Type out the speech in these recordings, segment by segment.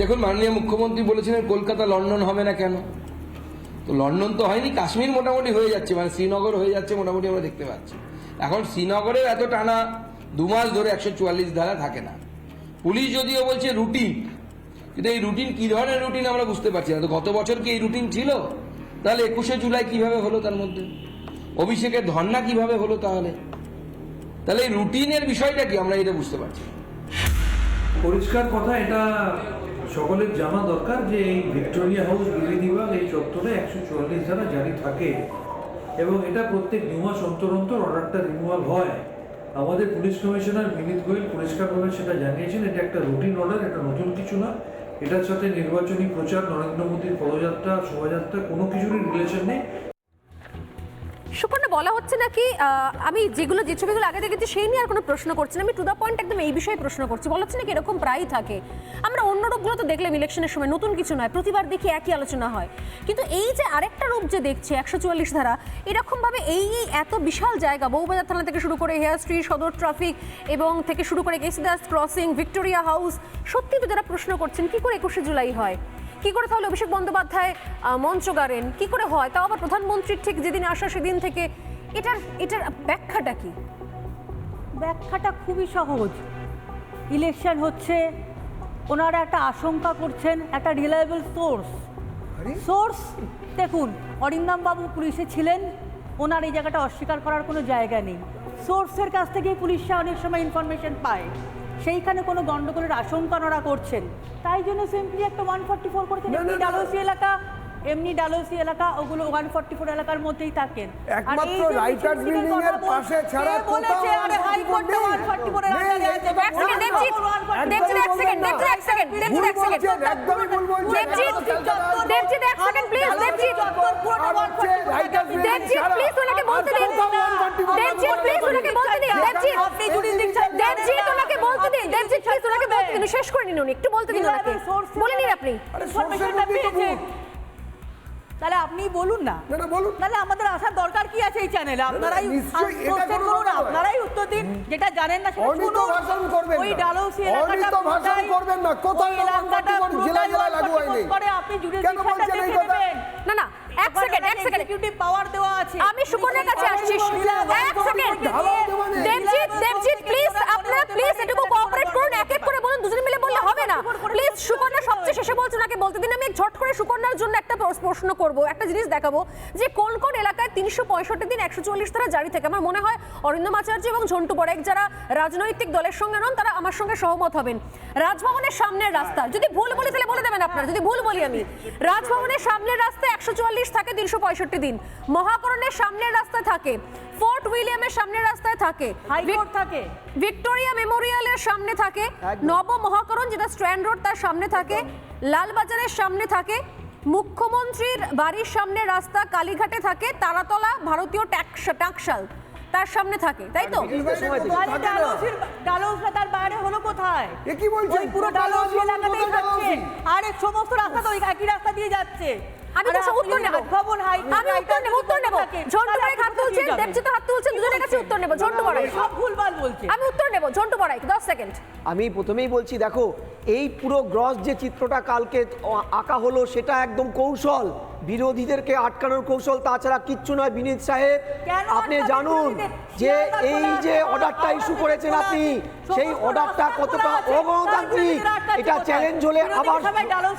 দেখুন, মাননীয় মুখ্যমন্ত্রী বলেছিলেন, কলকাতা, লন্ডন হবে না কেন? তো লন্ডন তো হয়নি, কাশ্মীর মোটামুটি হয়ে যাচ্ছে মানে শ্রীনগর হয়ে যাচ্ছে মোটামুটি আমরা দেখতে পাচ্ছি। এখন শ্রীনগরের এত টানা দু মাস ধরে একশো চুয়াল্লিশ ধারা থাকে না। পুলিশ যদিও বলছে রুটিন, কিন্তু এই রুটিন, কি ধরনের রুটিন আমরা বুঝতে পারছি না। তো গত বছর কি এই রুটিন ছিল? তাহলে একুশে জুলাই কীভাবে হলো তার মধ্যে? অভিষেকের ধর্না কীভাবে হলো তাহলে? তাহলে এই রুটিনের বিষয়টা কি আমরা এটা বুঝতে পারছি পরিষ্কার কথা, এটা সকলের জানা দরকার যে এই ভিক্টোরিয়া হাউস বিধিবিভাগ এই চত্বরে একশো চুয়াল্লিশ ধারা জারি থাকে। এবং এটা প্রত্যেক দু মাস অন্তর অন্তর অর্ডারটা রিমুভাল হয়। আমাদের পুলিশ কমিশনার বিনীত গোয়েল পরিষ্কারভাবে সেটা জানিয়েছেন, এটা একটা রুটিন অর্ডার, এটা নতুন কিছু না। এটার সাথে নির্বাচনী প্রচার, নরেন্দ্র মোদীর পদযাত্রা, শোভাযাত্রা, কোনো কিছুরই রিলেশন নেই। বলা হচ্ছে নাকি আমি যেগুলো, যে ছবিগুলো আগে দেখেছি সেই নিয়ে আর কোনো প্রশ্ন করছি না। আমি টু দ্য পয়েন্ট একদম এই বিষয়ে প্রশ্ন করছি। বলা হচ্ছে নাকি এরকম প্রায়ই থাকে। আমরা অন্য রূপগুলো তো দেখলাম ইলেকশনের সময়, নতুন কিছু নয়, প্রতিবার দেখি একই আলোচনা হয়। কিন্তু এই যে আরেকটা রূপ যে দেখছি, একশো চুয়াল্লিশ ধারা, এরকমভাবে এই এই এত বিশাল জায়গা, বউবাজার থানা থেকে শুরু করে হেয়ার স্ট্রিট, সদর ট্রাফিক এবং থেকে শুরু করে কেসিদাস ক্রসিং, ভিক্টোরিয়া হাউস, সত্যি তো যারা প্রশ্ন করছেন, কি করে একুশে জুলাই হয়? কি করে তাহলে অভিষেক বন্দ্যোপাধ্যায় মঞ্চ গাড়েন? কি করে হয়? তাও আবার প্রধানমন্ত্রীর ঠিক যেদিন আসা সেদিন থেকে এটার এটার ব্যাখ্যাটা কি? ব্যাখ্যাটা খুবই সহজ। ইলেকশন হচ্ছে ওনারা একটা আশঙ্কা করছেন একটা রিলায়েবল সোর্স সোর্স দেখুন অরিন্দম বাবু পুলিশে ছিলেন ওনার এই জায়গাটা অস্বীকার করার কোনো জায়গা নেই। সোর্সের কাছ থেকেই পুলিশরা অনেক সময় ইনফরমেশন পায়। সেইখানে কোনো গন্ডগোলের আশঙ্কা ওনারা করছেন। তাই জন্য সিম্পলি একটা ওয়ান ফর্টি ফোর করেছেন এলাকা এমনি ডালহৌসি এলাকা ওগুলো ওয়ান ফর্টি ফোর এলাকার মধ্যেই থাকেন একমাত্র যে রাইটার্স বিল্ডিং এর পাশে ছাড়া বলেছে আরে হাইকোর্টে 144 144 এর। আন্ডারে আছে নেই, এক সেকেন্ড দেবজিৎ এক সেকেন্ড দেবজিৎ এক সেকেন্ড দেবজিৎ এক সেকেন্ড একদমই ভুল বলছেন। দেবজিৎ দেবজিৎ এক second please Writers' Building please ওনাকে বলতে দিন আর কোথাও 144 দেবজিৎ প্লিজ ওনাকে বলতে দিন দেবজিৎ আপনি দেবজিৎ ওনাকে বলতে দিন দেবজিৎ প্লিজ ওনাকে বলতে দিন শেষ করে নিন উনি একটু বলতে দিন ওনাকে বলে নিন আপনি আরে তাহলে আপনি বলুন না। না, না, বলুন। তাহলে আমাদের আসার দরকার কি আছে এই চ্যানেলে আপনারাই করুন আপনারাই উত্তর দিন যেটা জানেন না সেটা শুনুন। ভাষণ করবেন ওই ডালহৌসি এলাকাটা ভাষণ করবেন না। কোথাও এলাকাটা 144 জেলায় লাগু হয়নি। করে আপনি কেন jurisdictionটা দেখে নেবেন। না না এক সেকেন্ড এক সেকেন্ড এক্সিকিউটিভ পাওয়ার দেওয়া আছে। আমি সুকন্যার কাছে আসছি। এক সেকেন্ড দেবজিৎ দেবজিৎ প্লিজ আপনারা প্লিজ এটুকু কোঅপারেট করুন এক এক করে বলুন দুজন মিলে বললে হবে না প্লিজ সুকন্যা সবচেয়ে শেষে বলছো নাকি বলতে দিন আমি ঝট করে সুকন্যার জন্য একটা প্রশ্ন করব। একটা জিনিস দেখাবো যে কোন কোন এলাকায় তিনশো পঁয়ষট্টি দিন একশো চল্লিশ ধারা জারি থাকে। আমার মনে হয় অরিন্দম আচার্য এবং ঝন্টু বড়েক যারা রাজনৈতিক দলের সঙ্গে নন তারা আমার সঙ্গে সহমত হবেন। রাজভবনের সামনের রাস্তা। যদি ভুল বলি তাহলে বলে দেবেন আপনারা। যদি ভুল বলি আমি। রাজভবনের সামনের রাস্তা একশো চুয়াল্লিশ থাকে তিনশো পঁয়ষট্টি দিন। মহাকরণের সামনের রাস্তায় থাকে। ফোর্ট উইলিয়ামের সামনের রাস্তায় থাকে। হাইকোর্ট থাকে। ভিক্টোরিয়া মেমোরিয়ালের সামনে থাকে। নব মহাকরণ যেটা স্ট্র্যান্ড রোড তার সামনে থাকে। লালবাজারের সামনে থাকে। মুখ্যমন্ত্রীর বাড়ির সামনে রাস্তা কালীঘাটে থাকে। তারাতলা ভারতীয় ট্যাক্স- টাকশাল তার সামনে থাকে। তাই তো? তাহলে তার বাইরে হলো কোথায়? এ কি বলছেন? ওই পুরো ডালহৌসি কোথায় এলাকাতেই? থাকছে। আর সমস্ত রাস্তা তো ওই একই রাস্তা দিয়ে যাচ্ছে। আমি তো সব উত্তর নেব। ভবন হাই আমি উত্তর নেব উত্তর নেব। ঝন্টু বড়াই হাত তুলছেন দেবজিৎ হাত তুলছেন দুজনের কাছে উত্তর নেব ঝন্টু বড়াই। সব ভুলভাল বলছে। আমি উত্তর নেব ঝন্টু বড়াই দশ সেকেন্ড। আমি প্রথমেই বলছি দেখো এই পুরো গ্রস যে চিত্রটা কালকে আঁকা হলো সেটা একদম কৌশল। বিরোধীদেরকে আটকানোর কৌশল তাছাড়া কিচ্ছু নয় বিনীত সাহেব আপনি জানুন যে এই যে অর্ডারটা ইস্যু করেছেন আপনি সেই অর্ডারটা কতটা অগণতান্ত্রিক? এটা চ্যালেঞ্জ হলে আবার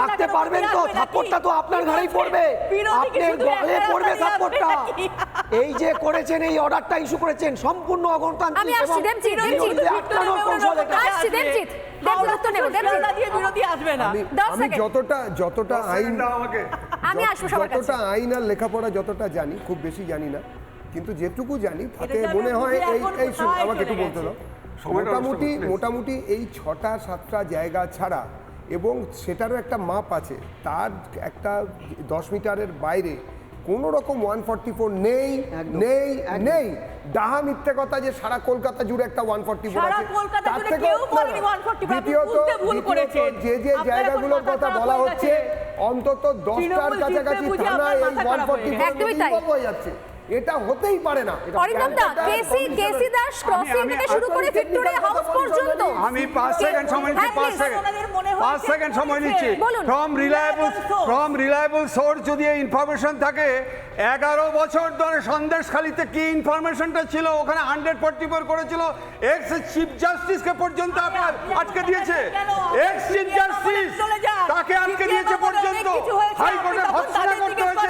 রাখতে পারবেন তো? থাপ্পড়টা তো আপনার ঘাড়েই পড়বে। আপনার গলে পড়বে থাপ্পড়টা। এই যে করেছেন এই অর্ডারটা ইস্যু করেছেন সম্পূর্ণ আমি অগণতান্ত্রিক আসছি, এবং। বিরোধীদের আটকানোর কৌশল এটা। আসছি, দেবজিৎ। দেবজিৎ উত্তর নেব, দেবজিৎ। শিয়ালদা দিয়ে বিরোধী আসবে না। আমি। যতটা যতটা আইন আমি আসব সবার কাছে। যতটা আইন আর লেখাপড়া যতটা জানি খুব বেশি জানি না কিন্তু যেটুকু জানি তাতে মনে হয় এই এই আমাকে একটু বলতে? দাও। মোটামুটি মোটামুটি এই ছটা সাতটা জায়গা ছাড়া এবং সেটারও একটা মাপ আছে। তার একটা দশ মিটারের বাইরে কোনো রকম ওয়ান ফর্টি ফোর নেই নেই। নেই ডাহা মিথ্যে কথা যে সারা কলকাতা জুড়ে একটা ওয়ান ফর্টি ফোর আছে তার 144 দ্বিতীয়ত যে যে জায়গাগুলোর কথা বলা হচ্ছে অন্তত দশটার কাছাকাছি থানায় এই ওয়ান ফোর্টি। হয়ে যাচ্ছে এটা হতেই পারে না। Arindam da KC KC Das crossing আমি- থেকে শুরু করে ভিক্টোরিয়া হাউস পর্যন্ত। আমি পাঁচ সেকেন্ড সময় নিচ্ছি হ্যাঁ, পাঁচ please। সেকেন্ড ওনাদের মনে হয়েছে পাঁচ সেকেন্ড সময় নিচ্ছি। From reliable from reliable source যদি এই ইনফরমেশন থাকে এগারো বছর ধরে সন্দেশখালিতে কি ইনফরমেশনটা ছিল? ওখানে হান্ড্রেড ফোর্টি ফোর করেছিল। এক্স চিফ জাস্টিসকে পর্যন্ত আপনার আটকে দিয়েছে। এক্স চিফ জাস্টিস তাকে আটকে দিয়েছে পর্যন্ত। হাইকোর্টে ভৎসনা করতে হয়েছে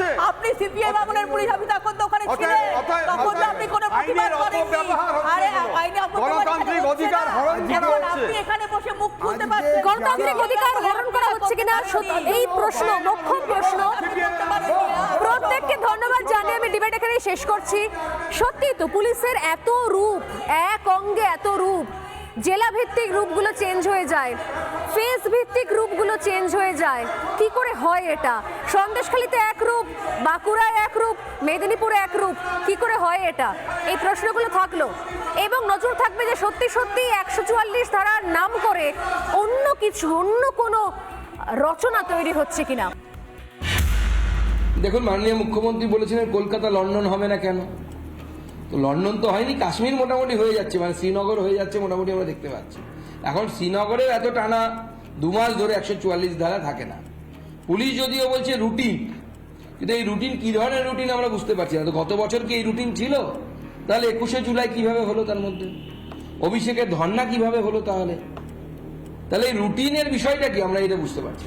করেছে আপনি সিপিএম আমলের পুলিশ আপনি তখন তো ওখানে ছিলেন। তখন তো আপনি কোনো প্রতিবাদ করেননি। হচ্ছে আরে আইনে অপব্যবহার গণতান্ত্রিক অধিকার না। হরণ করা হচ্ছে। আপনি এখানে বসে মুখ খুলতে পারছেন গণতান্ত্রিক অধিকার হরণ করা হচ্ছে কিনা সত্যি- এই প্রশ্ন মোক্ষম প্রশ্ন। প্রত্যেককে ধন্যবাদ জানিয়ে আমি ডিবেট এখানেই শেষ করছি। সত্যি তো পুলিশের এত রূপ এক অঙ্গে এত রূপ। জেলা ভিত্তিক রূপগুলো চেঞ্জ হয়ে যায়। ফেস ভিত্তিক রূপগুলো চেঞ্জ হয়ে যায়। কি করে হয় এটা? সন্দেশখালিতে এক রূপ, বাঁকুড়ায় এক রূপ, মেদিনীপুরে এক রূপ, কি করে হয় এটা? এই প্রশ্নগুলো থাকল। এবং নজর থাকবে যে সত্যি সত্যি একশো চুয়াল্লিশ ধারার নাম করে অন্য কিছু, অন্য কোনো রচনা তৈরি হচ্ছে কিনা? দেখুন, মাননীয় মুখ্যমন্ত্রী বলেছিলেন, কলকাতা, লন্ডন হবে না কেন? তো লন্ডন তো হয়নি, কাশ্মীর মোটামুটি হয়ে যাচ্ছে মানে শ্রীনগর হয়ে যাচ্ছে মোটামুটি আমরা দেখতে পাচ্ছি। এখন শ্রীনগরের এত টানা দু মাস ধরে একশো চুয়াল্লিশ ধারা থাকে না। পুলিশ যদিও বলছে রুটিন কিন্তু এই রুটিন কি ধরনের রুটিন আমরা বুঝতে পারছি না। তো গত বছর কি এই রুটিন ছিল? তাহলে একুশে জুলাই কীভাবে হলো তার মধ্যে? অভিষেকের ধর্না কীভাবে হলো তাহলে? তাহলে এই রুটিনের বিষয়টা কি আমরা এটা বুঝতে পারছি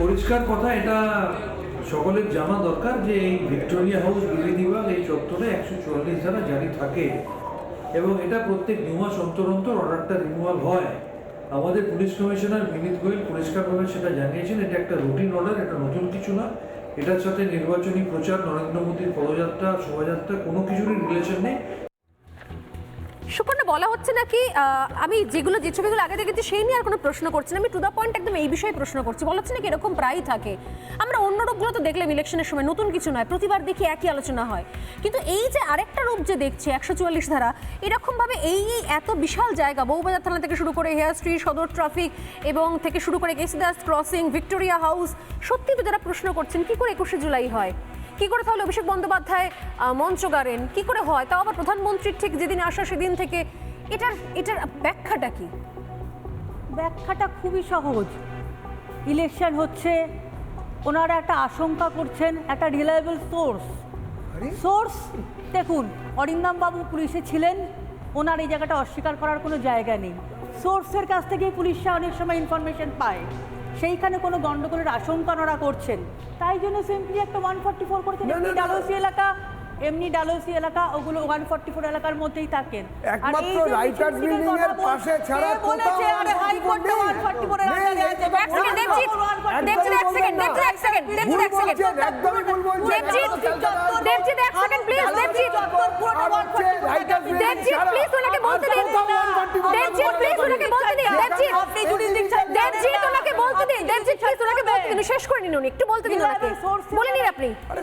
পরিষ্কার কথা, এটা সকলের জানা দরকার যে এই ভিক্টোরিয়া হাউস বিধিবিভাগ এই চত্বরে একশো চুয়াল্লিশ ধারা জারি থাকে এবং এটা প্রত্যেক দু মাস অন্তর অন্তর অর্ডারটা রিমুভাল হয়। আমাদের পুলিশ কমিশনার বিনীত গোয়েল পরিষ্কারভাবে সেটা জানিয়েছেন, এটা একটা রুটিন অর্ডার, এটা নতুন কিছু না। এটার সাথে নির্বাচনী প্রচার, নরেন্দ্র মোদীর পদযাত্রা, শোভাযাত্রা, কোনো কিছুরই রিলেশন নেই। সুকন্যা বলা হচ্ছে নাকি আমি যেগুলো, যে ছবিগুলো আগে দেখেছি সেই নিয়ে আর কোনো প্রশ্ন করছি না। আমি টু দ্য পয়েন্ট একদম এই বিষয়ে প্রশ্ন করছি। বলা হচ্ছে নাকি এরকম প্রায়ই থাকে। আমরা অন্য রূপগুলো তো দেখলাম ইলেকশনের সময়, নতুন কিছু নয়, প্রতিবার দেখি একই আলোচনা হয়। কিন্তু এই যে আরেকটা রূপ যে দেখছি, একশো চুয়াল্লিশ ধারা, এরকমভাবে এই এত বিশাল জায়গা, বউবাজার থানা থেকে শুরু করে হেয়ার স্ট্রিট, সদর ট্রাফিক এবং থেকে শুরু করে কেসিদাস, ক্রসিং, ভিক্টোরিয়া হাউস সত্যি তো যারা প্রশ্ন করছেন, কি করে একুশে জুলাই হয়? কি করে তাহলে অভিষেক বন্দ্যোপাধ্যায় মঞ্চ গাড়েন? কি করে হয়? তাও আবার প্রধানমন্ত্রীর ঠিক যেদিন আসা সেদিন থেকে এটার এটার ব্যাখ্যাটা কি? ব্যাখ্যাটা খুবই সহজ। ইলেকশন হচ্ছে ওনারা একটা আশঙ্কা করছেন একটা রিলায়েবল সোর্স সোর্স দেখুন অরিন্দম বাবু পুলিশে ছিলেন ওনার এই জায়গাটা অস্বীকার করার কোনো জায়গা নেই। সোর্সের কাছ থেকেই পুলিশরা অনেক সময় ইনফরমেশন পায়। সেইখানে কোনো গন্ডগোলের আশঙ্কা ওনারা করছেন। তাই জন্য সিম্পলি একটা ওয়ান ফর্টি ফোর করছেন এলাকা এমনি ডালহৌসি এলাকা ওগুলো ওয়ান ফর্টি ফোর এলাকার মধ্যেই থাকেন। একমাত্র রাইটার্স বিল্ডিং এর পাশে ছাড়া বলেছে আরে হাইকোর্টে 144 এর নেই, আন্ডারে এই আছে এক সেকেন্ড দেবজিৎ এক সেকেন্ড দেবজিৎ এক সেকেন্ড দেবজিৎ এক সেকেন্ড একদমই ভুল বলছেন। দেবজিৎ দেবজিৎ এক second please Debjit Debjit please ওনাকে বলতে দিন। দেবজিৎ প্লিজ ওনাকে বলতে দিন দেবজিৎ আপনি জানেন ওনাকে বলতে দিন দেবজিৎ প্লিজ ওনাকে বলতে দিন শেষ করে নিন উনি একটু বলতে দিন ওনাকে। বলে নিন আপনি। আরে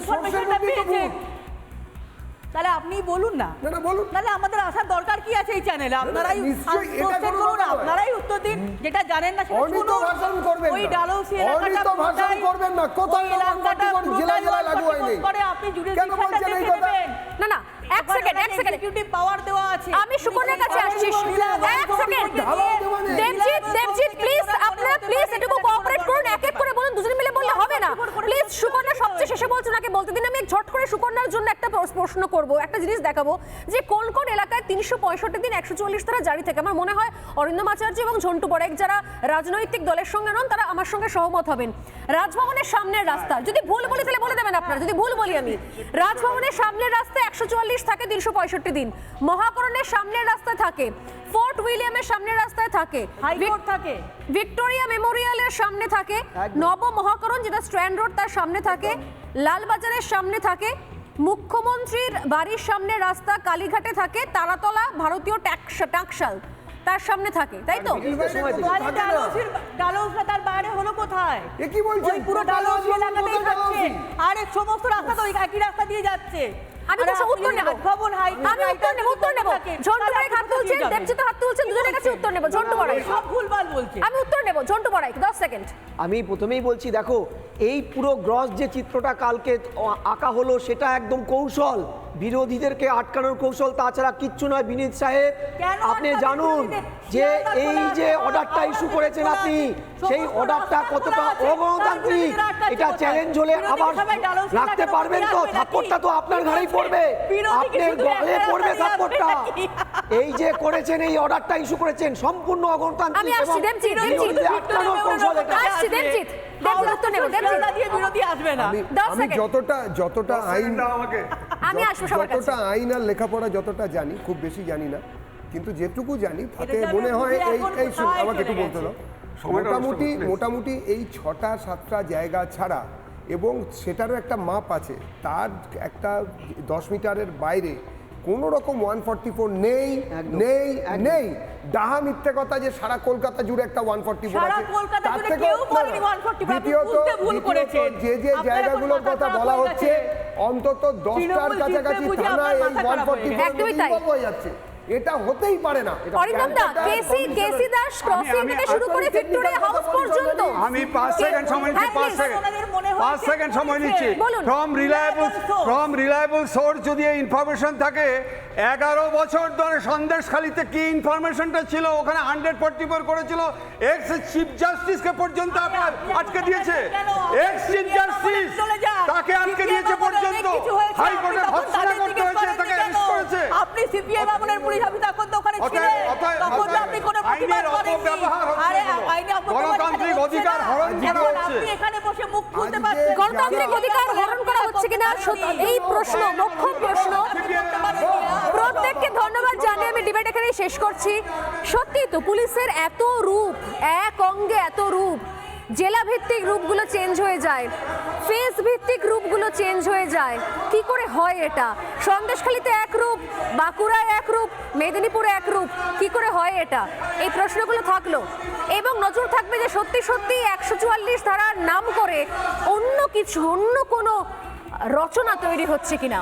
তাহলে আপনি বলুন না। না না বলুন। তাহলে আমাদের আসার দরকার কি আছে এই চ্যানেলে আপনারাই কোনো করুন আপনারাই উত্তর দিন যেটা জানেন না সেটা শুনুন। ভাষণ করবেন ওই না। ডালহৌসি অনিত এলাকাটা ভাষণ করবেন না। কোথাও ওই এলাকাটা 144 জেলায় জেলায় লাগু হয়নি। করে আপনি কেন বলছেন এই কথা? না না এক সেকেন্ড এক সেকেন্ড এক্সিকিউটিভ পাওয়ার দেওয়া আছে। আমি সুকন্যার কাছে আসছি। এক সেকেন্ড। দেবজিৎ দেবজিৎ প্লিজ আপনারা প্লিজ এটুকু কোঅপারেট করুন এক এক করে বলুন দুজনে মিলে বললে হবে না। প্লিজ সুকন্যা সবচেয়ে শেষে বলছে নাকি বলতে দিন আমি ঝট করে সুকন্যার জন্য প্রশ্ন করব একটা জিনিস দেখাবো যে কোন কোন এলাকায় তিনশো পঁয়ষট্টি দিন একশো চল্লিশ ধারা জারি থাকে। আমার মনে হয় অরিন্দম আচার্য এবং ঝন্টু বড়াইক যারা রাজনৈতিক দলের সঙ্গে নন তারা আমার সঙ্গে সহমত হবেন। রাজভবনের সামনের রাস্তা যদি ভুল বলি তাহলে বলে দেবেন আপনারা যদি ভুল বলি আমি। রাজভবনের সামনের রাস্তায় একশো চুয়াল্লিশ থাকে তিনশো পঁয়ষট্টি দিন। মহাকরণের সামনের রাস্তায় থাকে ফোর্ট উইলিয়ামের সামনের রাস্তায় থাকে হাইকোর্ট থাকে। ভিক্টোরিয়া মেমোরিয়ালের সামনে থাকে নব মহাকরণ যেটা স্ট্র্যান্ড রোড তার সামনে থাকে লালবাজারের সামনে থাকে মুখ্যমন্ত্রীর বাড়ির সামনে রাস্তা কালীঘাটে থাকে তারাতলা ভারতীয় ট্যাক্স টাকশাল তার সামনে থাকে তাই তো? আরে তার বাইরে হলো কোথায়? এ কি বলছো পুরো ডালহৌসি? এলাকাতেই থাকছে আর সমস্ত রাস্তা তো ওই একই রাস্তা দিয়ে যাচ্ছে। আমি তো উত্তর নেব। হাই আমি উত্তর নেব উত্তর নেব। ঝন্টু বড়াই হাত তুলছেন দেবজিৎ হাত তুলছেন দুজনের কাছে উত্তর নেব ঝন্টু বড়াই। সব ভুলভাল বলছে। আমি উত্তর নেব ঝন্টু বড়াই দশ সেকেন্ড। আমি প্রথমেই বলছি দেখো এই পুরো গ্রস যে চিত্রটা কালকে আঁকা হলো সেটা একদম কৌশল। বিরোধীদেরকে আটকানোর কৌশল তাছাড়া কিচ্ছু নয় বিনীত সাহেব। আপনি জানুন যে এই যে অর্ডারটা ইস্যু করেছেন আপনি সেই অর্ডারটা কতটা অগণতান্ত্রিক এটা চ্যালেঞ্জ হলে আবার রাখতে পারবেন তো থাপ্পড়টা তো আপনার ঘাড়েই পড়বে বিরোধী আপনার গলে পড়বে নাকি? এই যে করেছেন এই অর্ডারটা ইস্যু করেছেন সম্পূর্ণ অগণতান্ত্রিক আমি এবং। আটকানোর কৌশল এটা। যতটা যতটা আইন আমি আসব যতটা আইন আর লেখাপড়া যতটা জানি খুব বেশি জানি না কিন্তু যেটুকু জানি তাতে মনে হয় এই আমাকে একটু বলতে দাও। মোটামুটি মোটামুটি এই ছটা সাতটা জায়গা ছাড়া এবং সেটারও একটা মাপ আছে তার একটা দশ মিটারের বাইরে কোনো রকম ওয়ান ফর্টি ফোর নেই নেই। নেই ডাহা মিথ্যে কথা যে সারা কলকাতা জুড়ে একটা ওয়ান ফর্টি ফোর আছে তার জুড়ে থেকেও- কেউ না, না, বলেনি 144 আপনি দ্বিতীয়ত। যে যে জায়গাগুলোর কথা বলা হচ্ছে অন্তত দশটার কাছাকাছি থানা এই ওয়ান ফর্টি তাই। হয়ে যাচ্ছে এটা হতেই পারে না। Arindam KC KC Das crossing থেকে শুরু করে ভিক্টোরিয়া হাউস পর্যন্ত। আমি পাঁচ সেকেন্ড সময় নিচ্ছি হ্যাঁ, পাঁচ please। সেকেন্ড ওনাদের মনে হচ্ছে পাঁচ সেকেন্ড সময় নিচ্ছি। From reliable from reliable source যদি এই ইনফরমেশন থাকে এগারো বছর ধরে সন্দেশখালিতে কি ইনফরমেশনটা ছিল? ওখানে হান্ড্রেড ফোর্টি ফোর করেছিল এক্স চিফ জাস্টিসকে পর্যন্ত আপনার আটকে দিয়েছে? Ex chief justice. তাকে আটকে দিয়েছে পর্যন্ত। হয়েছে, হাইকোর্টে ভর্সনা করতে জিজ্ঞেস হয়েছে আপনি সিপিএম আমলের পুলিশ আপনি তখন তো ওখানে ছিলেন। তখন তো আপনি কোনো প্রতিবাদ করেননি। আরে আইনে গণতান্ত্রিক অধিকার। হরণ করা হচ্ছে। আপনি এখানে বসে মুখ খুলতে পারছেন গণতান্ত্রিক অধিকার হরণ করা হচ্ছে কিনা এই প্রশ্ন মোক্ষম প্রশ্ন প্রত্যেককে ধন্যবাদ জানিয়ে আমি ডিবেট এখানেই শেষ করছি। সত্যি তো পুলিশের এত রূপ এক অঙ্গে এত রূপ জেলা ভিত্তিক রূপগুলো চেঞ্জ হয়ে যায়। ফেস ভিত্তিক রূপগুলো চেঞ্জ হয়ে যায়। কি করে হয় এটা? সন্দেশখালিতে এক রূপ, বাঁকুড়ায় এক রূপ, মেদিনীপুরে এক রূপ, কি করে হয় এটা? এই প্রশ্নগুলো থাকল। এবং নজর থাকবে যে সত্যি সত্যি একশো চুয়াল্লিশ ধারার নাম করে অন্য কিছু, অন্য কোনো রচনা তৈরি হচ্ছে কিনা।